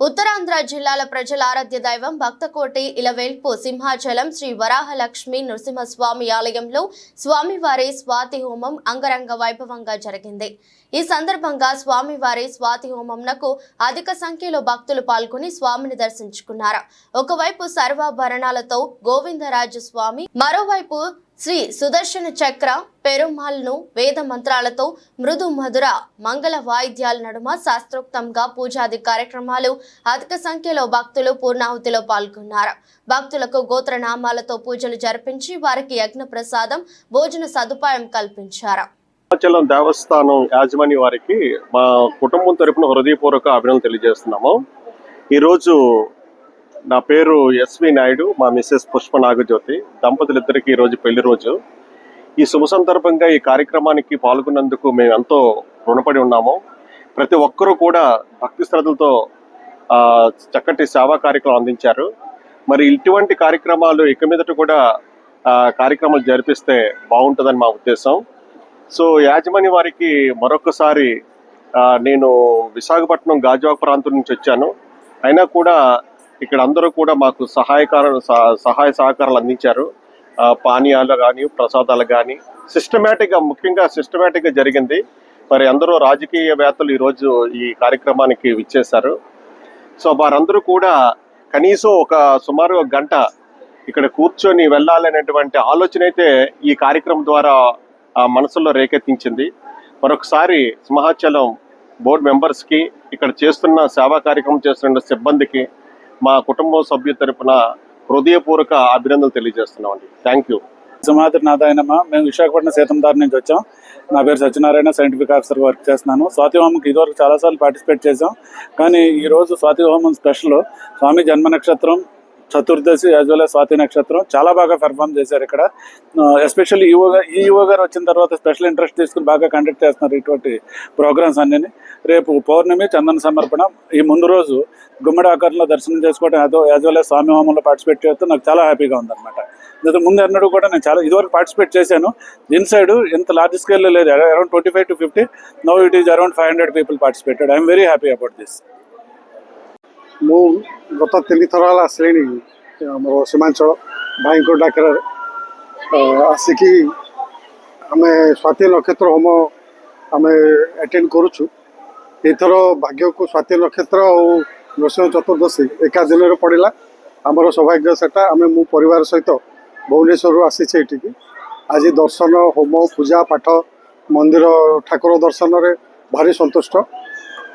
ఉత్తరాంధ్ర జిల్లాల ప్రజల ఆరాధ్య దైవం భక్తకోటి ఇలవేల్పు సింహాచలం శ్రీ వరాహలక్ష్మి నృసింహస్వామి ఆలయంలో స్వామివారి స్వాతి హోమం అంగరంగ వైభవంగా జరిగింది. ఈ సందర్భంగా స్వామివారి స్వాతి హోమంనకు అధిక సంఖ్యలో భక్తులు పాల్గొని స్వామిని దర్శించుకున్నారు. ఒకవైపు సర్వాభరణాలతో గోవిందరాజు స్వామి మరోవైపు శ్రీ సుదర్శన చక్ర పెరుమాల్ను వేద మంత్రాలతో మృదు మధుర మంగళ వాయిద్యాల నడుమ శాస్త్రోక్తంగా పూజాది కార్యక్రమాలు అధిక సంఖ్యలో భక్తులు పూర్ణాహుతిలో పాల్గొన్నారు. భక్తులకు గోత్రనామాలతో పూజలు జరిపించి వారికి యజ్ఞ ప్రసాదం భోజన సదుపాయం కల్పించారు. సింహాచలం దేవస్థానం యాజమాని వారికి మా కుటుంబం తరపున హృదయపూర్వక అభినందనలు తెలియజేస్తున్నాము. ఈరోజు నా పేరు ఎస్వి నాయుడు మా మిస్సెస్ పుష్ప నాగజ్యోతి. దంపతులిద్దరికి ఈరోజు పెళ్ళి రోజు. ఈ శుభ సందర్భంగా ఈ కార్యక్రమానికి పాల్గొన్నందుకు మేము ఎంతో రుణపడి ఉన్నాము. ప్రతి ఒక్కరూ కూడా భక్తి శ్రద్ధలతో చక్కటి సేవా కార్యక్రమం అందించారు. మరి ఇటువంటి కార్యక్రమాలు ఇక మీదట కూడా కార్యక్రమాలు జరిపిస్తే బాగుంటుందని మా ఉద్దేశం. సో యాజమాన్య వారికి మరొకసారి నేను విశాఖపట్నం గాజువాక ప్రాంతం నుంచి వచ్చాను. అయినా కూడా ఇక్కడ అందరూ కూడా మాకు సహాయకార సహ- సహాయ సహకారాలు అందించారు. పానీయాలు కానీ ప్రసాదాలు కానీ సిస్టమేటిక్గా ముఖ్యంగా సిస్టమేటిక్గా జరిగింది. మరి అందరూ రాజకీయవేత్తలు ఈరోజు ఈ కార్యక్రమానికి విచ్చేశారు. సో వారందరూ కూడా కనీసం ఒక సుమారు ఒక గంట ఇక్కడ కూర్చొని వెళ్ళాలనేటువంటి ఆలోచన అయితే ఈ కార్యక్రమం ద్వారా ఆ మనసులో రేకెత్తించింది. మరొకసారి సింహాచలం బోర్డు మెంబర్స్కి ఇక్కడ చేస్తున్న సేవా కార్యక్రమం చేస్తున్న సిబ్బందికి మా కుటుంబ సభ్యు తరపున హృదయపూర్వక అభినందనలు తెలియజేస్తున్నామండి. థ్యాంక్ యూ సుమాత్రి నాదాయనమ్మ మేము విశాఖపట్నం సీతందారి నుంచి వచ్చాం. నా పేరు సత్యనారాయణ సైంటిఫిక్ ఆఫీసర్ వర్క్ చేస్తున్నాను. స్వాతి హోమంకి ఇదివరకు చాలాసార్లు పార్టిసిపేట్ చేసాం కానీ ఈరోజు స్వాతి హోమం స్పెషల్ స్వామి జన్మ నక్షత్రం చతుర్దశి యాజ్ వెల్ స్వాతి నక్షత్రం. చాలా బాగా పెర్ఫామ్ చేశారు ఇక్కడ. ఎస్పెషల్లీ ఈవో ఈ ఈవో గారు వచ్చిన తర్వాత స్పెషల్ ఇంట్రెస్ట్ తీసుకుని బాగా కండక్ట్ చేస్తున్నారు ఇటువంటి ప్రోగ్రామ్స్ అన్నీ రేపు పౌర్ణమి చందన సమర్పణ. ఈ ముందు రోజు గుమ్మడి ఆకారంలో దర్శనం చేసుకోవడం అదో యాజ్ వెల్ స్వామి హోమంలో పార్టిసిపేట్ చేస్తూ నాకు చాలా హ్యాపీగా ఉందన్నమాట. ఇంతకు ముందు ఎన్నడూ కూడా నేను చాలా ఇదివరకు పార్టిసిపేట్ చేశాను. ఇన్సైడ్ ఇంత లార్జ్ స్కేల్లో లేదు. Around twenty five to fifty no it is around five hundred people participated I'm very happy about this ମୁଁ ଗତ ତିନିଥର ହେଲା ଆସିଲିଣି ଆମର ସୀମାଞ୍ଚଳ ଭାଇଙ୍କ ଡାକରାରେ ଅ, ଆସିକି ଆମେ ସ୍ୱାତି ନକ୍ଷତ୍ର ହୋମ ଆମେ ଆଟେଣ୍ଡ କରୁଛୁ ଏଇଥର ଭାଗ୍ୟକୁ ସ୍ୱାତି ନକ୍ଷତ୍ର ଆଉ ନୃସିଂହ ଚତୁର୍ଦ୍ଦଶୀ ଏକା ଦିନରେ ପଡ଼ିଲା ଆମର ସୌଭାଗ୍ୟ ସେଟା ଆମେ ମୁଁ ପରିବାର ସହିତ ଭୁବନେଶ୍ୱରରୁ ଆସିଛେ ଏଠିକି ଆଜି ଦର୍ଶନ ହୋମ ପୂଜା ପାଠ ମନ୍ଦିର ଠାକୁର ଦର୍ଶନରେ ଭାରି ସନ୍ତୁଷ୍ଟ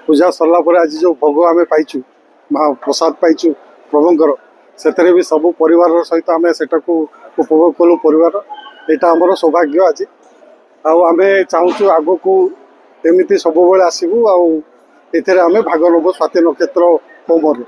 ପୂଜା ସରିଲା ପରେ ଆଜି ଯେଉଁ ଭୋଗ ଆମେ ପାଇଛୁ ମା ପ୍ରସାଦ ପାଇଛୁ ପ୍ରଭୁଙ୍କର। ସେଥିରେ ବି ସବୁ ପରିବାରର ସହିତ ଆମେ ସେଟାକୁ ଉପଭୋଗ କଲୁ ପରିବାର। ଏଇଟା ଆମର ସୌଭାଗ୍ୟ ଆଜି। ଆଉ ଆମେ ଚାହୁଁଛୁ ଆଗକୁ ଏମିତି ସବୁବେଳେ ଆସିବୁ। ଆଉ ଏଥିରେ ଆମେ ଭାଗ ନେବୁ ସ୍ୱାତି ନକ୍ଷତ୍ର ହୋମରେ।